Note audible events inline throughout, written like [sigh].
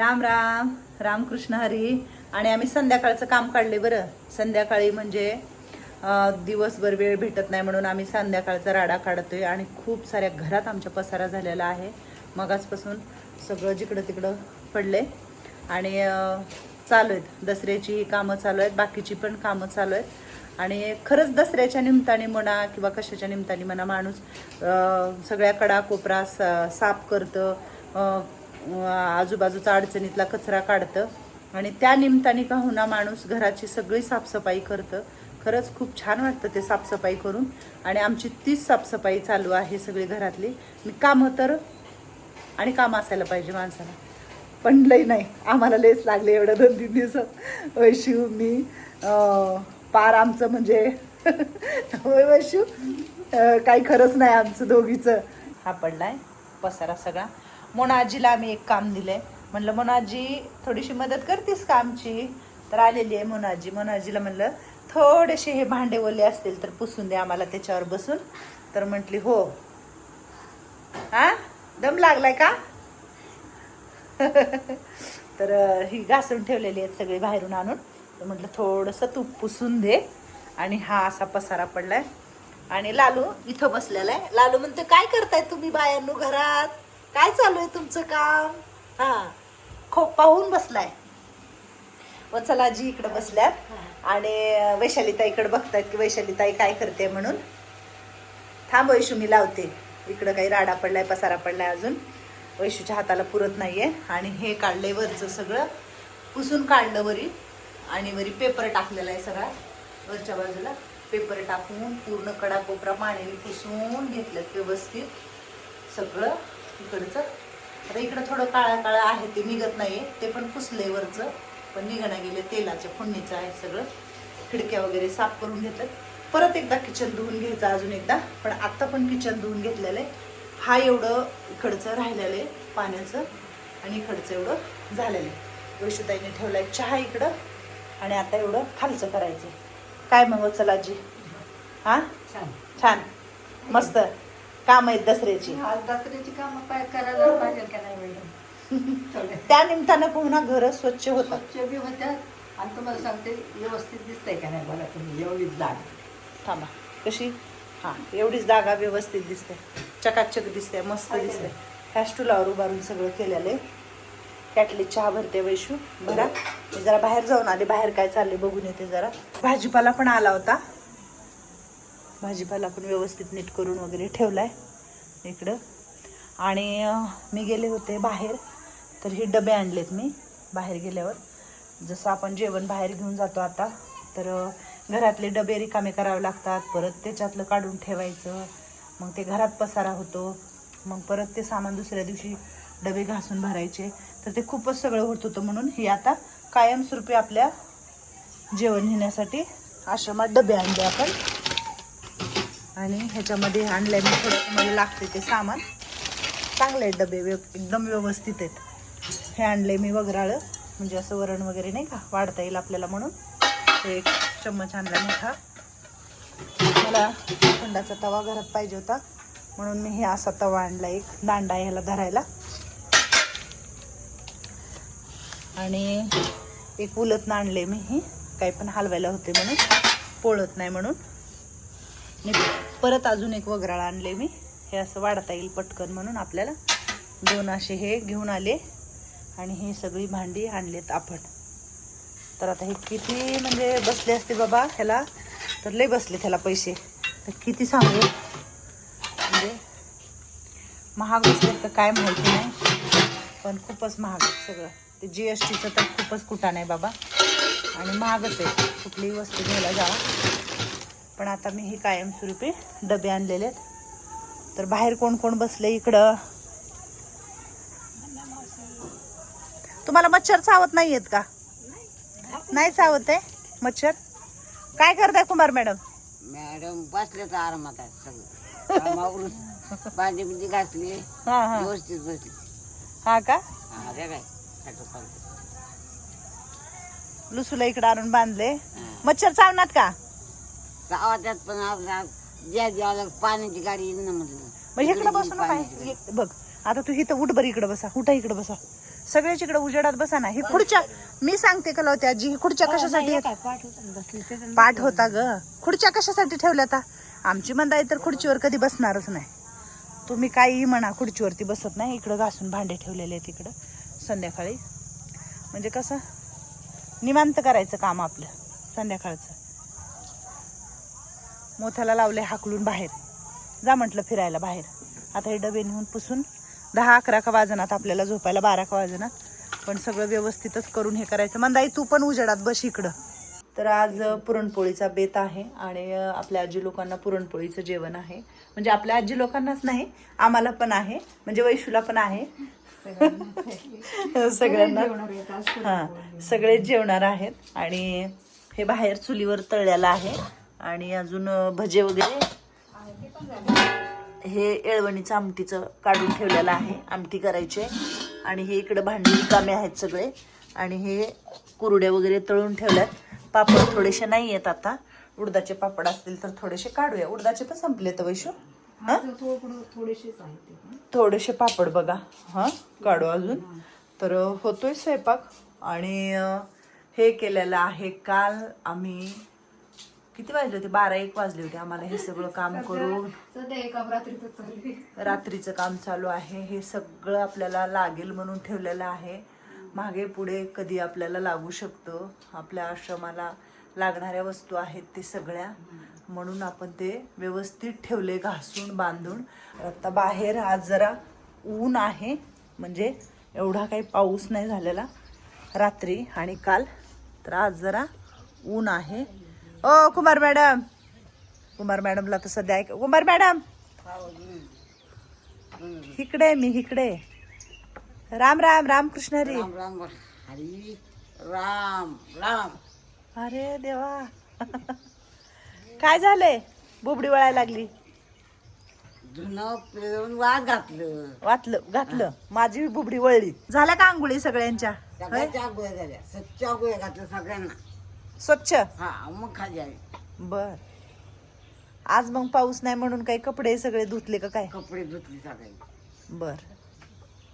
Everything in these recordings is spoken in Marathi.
राम राम. रामकृष्ण हरी. आणि आम्ही संध्याकाळचं काम काढले बरं. संध्याकाळी म्हणजे दिवसभर वेळ भेटत नाही म्हणून आम्ही संध्याकाळचा राडा काढतोय आणि खूप साऱ्या घरात आमच्या पसारा झालेला आहे. मगाचपासून सगळं जिकडं तिकडं पडले आणि चालू आहेत. दसऱ्याची ही कामं चालू आहेत. बाकीची पण कामं चालू आहेत. आणि खरंच दसऱ्याच्या निमित्ताने म्हणा किंवा कशाच्या निमित्ताने म्हणा माणूस सगळ्या कडा कोपरा सा- साफ करतं. आजूबाजूचा अडचणीतला कचरा काढतं. आणि त्या निमित्ताने का होणार माणूस घराची सगळी साफसफाई करतं. खरंच खूप छान वाटतं ते साफसफाई करून. आणि आमची तीच साफसफाई चालू आहे सगळी घरातली. मी कामं तर आणि काम असायला पाहिजे माणसाला. पण लई नाही. आम्हाला लयच लागले एवढं दोन तीन दिवसात. वैशिव मी पार आमचं म्हणजे [laughs] होय वैशिव काही खरंच नाही आमचं दोघीचं. हा पडलाय. पसारा सगळा. मोनाजीला आम्ही एक काम दिलंय. म्हणलं मोनाजी थोडीशी मदत करतीस का आमची? तर आलेली आहे मोनाजी मोनाजीला म्हणलं थोडेसे हे भांडे ओले असतील तर पुसून दे आम्हाला त्याच्यावर बसून. तर म्हटली हो. हा दम लागलाय का? [laughs] तर ही घासून ठेवलेली आहेत सगळी बाहेरून आणून. तर म्हटलं थोडंसं तूप पुसून दे. आणि हा असा पसारा पडलाय. आणि लालू इथं बसलेला आहे. लालू म्हणते काय करताय तुम्ही बायांनो घरात? काय चालू आहे तुमचं काम? हा. खूप पाहून बसलाय. वत्सलाजी इकडे बसल्यात. आणि वैशालीताई इकडे बघतायत की वैशालीताई काय करते म्हणून. थांब वैशू मी लावते. इकडं काही राडा पडलाय पसारा पडलाय अजून. वैशूच्या हाताला पुरत नाहीये. आणि हे काढलंय वरचं सगळं. पुसून काढलं वरी. आणि वरी पेपर टाकलेला आहे सगळा. वरच्या बाजूला पेपर टाकून पूर्ण कडा कोपरा पाण्याने पुसून घेतलं व्यवस्थित. सगळं. इकडचं. आता इकडं थोडं काळा काळा आहे ते निघत नाहीये. ते पण पुसलंय वरचं. पण निघणं गेले तेलाच्या फोडणीचं आहे सगळं. खिडक्या वगैरे साफ करून घेतलं परत एकदा किचन धुवून घ्यायचं अजून एकदा. पण आत्ता पण किचन धुवून घेतलेलं आहे. हा एवढं इकडचं राहिलेलं आहे पाण्याचं. आणि इकडचं एवढं झालेलं आहे. वैशुताईने ठेवलाय चहा इकडं. आणि आता एवढं खालचं करायचं. काय मग चला जी हा? छान. छान. मस्त. काम आहेत दसऱ्याची. आज दसऱ्याची कामं करायला पाहिजे का नाही मॅडम? त्या निमित्तानं पुन्हा घर स्वच्छ होतात. स्वच्छ बी होत्यात आणि तुम्हाला सांगते व्यवस्थित दिसतंय का नाही बघा तुम्ही एवढीच जाग. थांबा. कशी? हां एवढीच जागा व्यवस्थित दिसते. चकाचक दिसते मस्त दिसते. ह्या स्टुलावर उभारून सगळं केलेलं आहे. कॅटली चहा भरते वैशू. भरा मी जरा बाहेर जाऊन आले. बाहेर काय चालले बघून येते जरा. भाजीपाला पण आला होता. भाजीपाला पण व्यवस्थित नीट करून वगैरे ठेवला आहे इकडं. आणि मी गेले होते बाहेर तर हे डबे आणलेत मी बाहेर गेल्यावर. जसं आपण जेवण बाहेर घेऊन जातो आता तर घरातले डबे रिकामे करावे लागतात परत त्याच्यातलं काढून ठेवायचं मग ते घरात पसारा होतो मग परत ते सामान दुसऱ्या दिवशी डबे घासून भरायचे. तर ते खूपच सगळं होत होतं म्हणून हे आता कायमस्वरूपी आपल्या जेवण घेण्यासाठी आश्रमात डबे आणले आपण. आणि ह्याच्यामध्ये आणलंय मी थोडं तुम्हाला लागते ते सामान. चांगले आहेत डबे व्यव एकदम व्यवस्थित आहेत. हे आणले मी वगराळं म्हणजे असं वरण वगैरे नाही का वाढता येईल आपल्याला म्हणून. हे एक चम्मच आणला मोठा. मला थंडाचा तवा घरात पाहिजे होता म्हणून मी हे असा तवा आणला एक दांडा ह्याला धरायला. आणि एक उलतनं आणले मी ही. काही पण हलवायला होते म्हणून पोळत नाही म्हणून. आणि परत अजून एक वगराळ आणले मी. हे असं वाढता येईल पटकन म्हणून आपल्याला. दोन असे हे घेऊन आले. आणि ही सगळी भांडी आणलेत आपण. तर आता हे किती म्हणजे बसले असते बाबा ह्याला. तर लय बसले त्याला पैसे. तर किती सांगू? म्हणजे महाग बसले तर काय माहिती नाही. पण खूपच महाग सगळं. ते जी एस टीचं तर खूपच कुठा नाही बाबा. आणि महागच आहे. कुठलीही वस्तू घ्यायला जावा. पण आता मी हे कायमस्वरूपी डबे आणलेले आहेत. तर बाहेर कोण कोण बसले इकडं? तुम्हाला मच्छर चावत नाही आहेत का? नाही चावत आहे मच्छर? काय करताय कुमार मॅडम? मॅडम बसले तर आरामात आहे सगळं. घातली हा हा. व्यवस्थित बसली. हा का? हा काय? चालतं. लुसूला इकडं आणून बांधले. मच्छर चावणार का? गावाच्यात पण आपला द्यावं पाण्याची गाडी येईन ना म्हटलं मग इकडे बसू पाण्याची गाडी. बघ आता तू इथं उठ बरं इकडे बसा उठा इकडे बसा. सगळ्याच इकडे उजेडात बसा ना. ही खुर्च्या मी सांगते का लावते आजी ही खुर्च्या कशासाठी आहेत? काय पाठ होतं बसली ते पाठ होता ग. खुर्च्या कशासाठी ठेवल्या आता? आमची मंदाई तर खुर्चीवर कधी बसणारच नाही. तुम्ही काहीही म्हणा खुर्चीवरती बसत नाही. इकडं घासून भांडे ठेवलेले आहेत इकडं संध्याकाळी. म्हणजे कसं? निवांत करायचं काम आपलं संध्याकाळचं. मोथ्याला लावले हाकलून बाहेर. जा म्हटलं फिरायला बाहेर. आता हे डबे नेऊन पुसून दहा अकरा का वाजनात आपल्याला झोपायला बारा का वाजनात पण सगळं व्यवस्थितच करून हे करायचं. मंदाई तू पण उजेडात बस इकडं. तर आज पुरणपोळीचा बेत आहे आणि आपल्या आजी लोकांना पुरणपोळीचं जेवण आहे. म्हणजे आपल्या आजी लोकांनाच नाही आम्हाला पण आहे. म्हणजे वैशूला पण आहे. सगळ्यांना. हा सगळे जेवणार आहेत. आणि हे बाहेर चुलीवर तळलेलं आहे. आणि अजून भजे वगैरे. हे येळवणीचं आमटीचं काढून ठेवलेलं आहे. आमटी करायचे आणि हे इकडं भांडी रिकामे आहेत सगळे. आणि हे कुरडे वगैरे तळून ठेवल्यात. पापड थोडेसे नाही आहेत आता. उडदाचे पापड असतील तर थोडेसे काढूया. उडदाचे पण संपले तर वैशू ते थोडेसे पापड बघा. हा? काढू अजून. तर होतोय स्वयंपाक. आणि हे केलेलं आहे. काल आम्ही किती वाजले होते? बारा एक वाजले होते आम्हाला हे सगळं काम करून. रात्रीचं काम चालू आहे. हे सगळं आपल्याला लागेल म्हणून ठेवलेलं आहे. मागे पुढे कधी आपल्याला लागू शकतं. आपल्या आश्रमाला लागणाऱ्या वस्तू आहेत ते सगळ्या. म्हणून आपण ते व्यवस्थित ठेवले घासून बांधून. आता बाहेर आज जरा ऊन आहे. म्हणजे एवढा काही पाऊस नाही झालेला. रात्री आणि काल. तर आज जरा ऊन आहे. ओ कुमार मॅडम. कुमार मॅडमला तर सध्या ऐक कुमार मॅडम. इकडे मी इकडे. राम राम राम कृष्ण हरी. राम राम हरी राम राम. अरे देवा. काय झालंय? बुबडी वळायला लागली. घातलं. वाटलं घातलं. माझी बुबडी वळली. झाल्या का आंघोळी सगळ्यांच्या? झाल्या. सच्च्या सगळ्यांना. स्वच्छ? हा मग खाली आले बर. आज मग पाऊस नाही म्हणून काही कपडे सगळे धुतले का काय? कपडे धुतले सगळ्यांनी बर.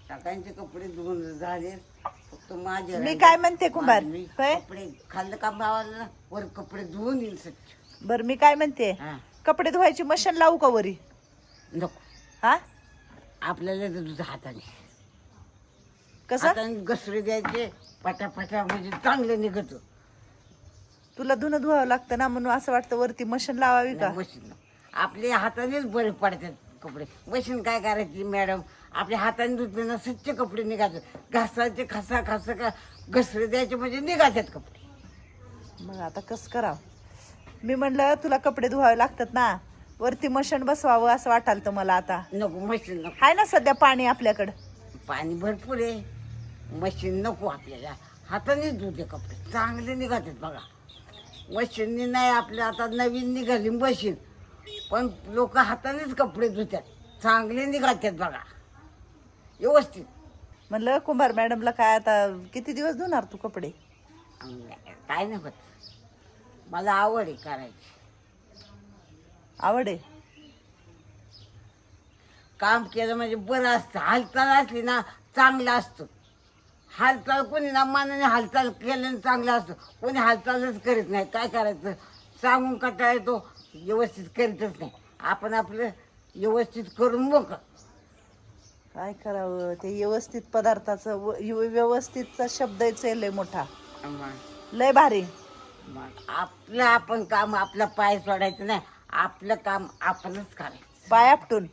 सगळ्यांचे कपडे धुवून झाले. फक्त माझे मी राहिले. काय म्हणते कुंभार? मी होय? कपडे खाल्लं का भावाला? वर कपडे धुवून येईल स्वच्छ. बर मी काय म्हणते? हा. कपडे धुवायची मशीन लावू का वरी? नको. हा? आपल्याला तर तुझं हाताने. कसं? हाताने घसरे द्यायचे. पटापटा म्हणजे चांगलं निघत. तुला धुणं धुवावं लागतं ना म्हणून असं वाटतं वरती मशीन लावावी का? मशीन आपल्या हातानेच बरे पडतात कपडे. मशीन काय करायची मॅडम? आपल्या हाताने धुतले ना स्वच्छ कपडे निघायचे. घासाचे खसा खसा का घसरे द्यायचे म्हणजे निघायच्यात कपडे. मग आता कसं करावं? मी म्हणलं तुला कपडे धुवावे लागतात ना वरती मशीन बसवावं असं वाटाल तर मला आता. नको मशीन नको. आहे ना सध्या पाणी आपल्याकडं. पाणी भरपूर आहे. मशीन नको आपल्याला. हातानेच धुते कपडे. चांगले निघातात बघा. मशीननी नाही आपल्या आता नवीन निघाली मशीन. पण लोक हातानेच कपडे धुतात चांगले निघातात बघा. व्यवस्थित. म्हणलं कुंभार मॅडमला काय आता किती दिवस धुणार तू कपडे? काय नाही होत. मला आवड आहे करायची. आवड आहे? काम केलं म्हणजे बरं असतं. हालचाल असली ना चांगलं असतं. हालचाल कोणी ना मानाने हालचाल केल्याने चांगलं असतं. कोणी हालचालच करीत नाही. काय करायचं? सांगून कंटाळा येतो. व्यवस्थित करीतच नाही. आपण आपलं व्यवस्थित करून मोक काय करावं? ते व्यवस्थित पदार्थाचं व- व्यव- व्यवस्थितचा शब्द आहे लय मोठा. लय भारी. आपलं आपण काम आपला पाय सोडायचं नाही. आपलं काम आपणच करायचं. पाय आपटून.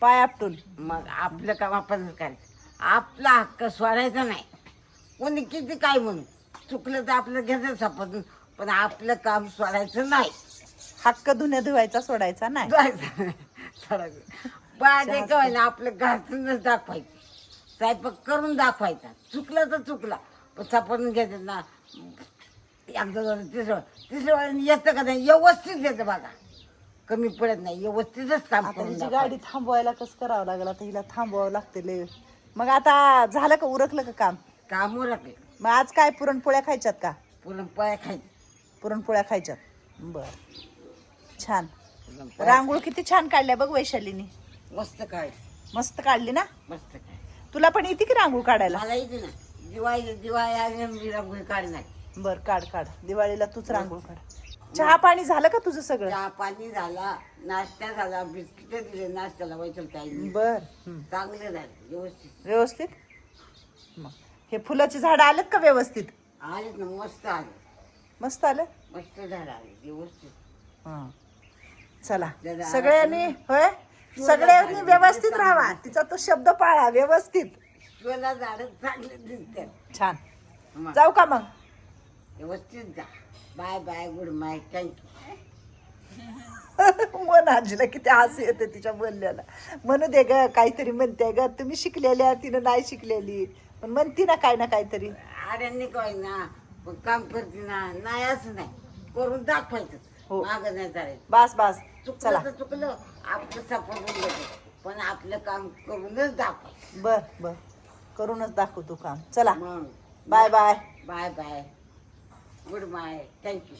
पाय आपटून. मग आपलं काम आपणच करायचं. आपला हक्क सोडायचा नाही. कोणी किती काय म्हणू? चुकलं तर आपलं घ्यायचं सापडून पण आपलं काम सोडायचं नाही. हक्क धुण्या धुवायचा सोडायचा नाही. सोडायचं कवायला आपलं घरचंच दाखवायचं. स्वयंपाक करून दाखवायचा. चुकलं तर चुकला पण सापडून घ्यायचं ना एकदा झालं तिसरं तिसऱ्या वेळेला येतं का नाही? व्यवस्थित येतं बघा. कमी पडत नाही. व्यवस्थितच काम आता करून हिची दाखवायचं. गाडी थांबवायला कसं करावं लागेल? आता हिला थांबवावं लागते लय. मग आता झालं का उरकलं का काम? काम उरकले. मग आज काय पुरणपोळ्या खायच्यात का? पुरण पाय खायचे पुरणपोळ्या खायच्यात. बर. छान. पुरणपोळ्या रांगोळ किती छान काढल्या बघ वैशालीनी. मस्त काय मस्त काढली ना? मस्त काय तुला पण येते की रांगोळ काढायला? मला येते ना. दिवाळी दिवाळी आली मी रांगोळी काढणार. बर काढ काढ. दिवाळीला तूच रांगोळ काढ. चहा पाणी झालं का तुझं सगळं? चहा पाणी झाला नाश्ता झाला बिस्किट दिले नाश्त्याला वैचल काही बर. हं. चांगले झाले व्यवस्थित. व्यवस्थित? मग. हे फुलाची झाडं आलेत का व्यवस्थित? आले ना मस्त आले मस्त आलं? मस्त झाड आले व्यवस्थित. हं. चला. सगळ्यांनी होय? सगळ्यांनी व्यवस्थित राहावा तिचा तो शब्द पाळा व्यवस्थित. तुला झाड चांगले दिसतात. छान. मग. जाऊ का मग? व्यवस्थित जा. Bye bye good bye thank you [laughs] मन आजीला किती हसू येते तिच्या बोलल्याला म्हणू दे ग काहीतरी म्हणते ग. तुम्ही शिकलेल्या तिनं नाही शिकलेली. पण म्हणती ना काय ना काहीतरी. आड्यांनी काय ना. पण काम करते ना. नाही असं नाही. करून दाखवायचं. हो. मागं नाही चालायचं बास बास. चला. चुकलं तर चुकलं. आपलं सापडून घेतो पण आपलं काम करूनच दाखवायचं बर बर. करूनच दाखव तू काम. चला. मग. Bye bye. Bye bye. Good bye thank you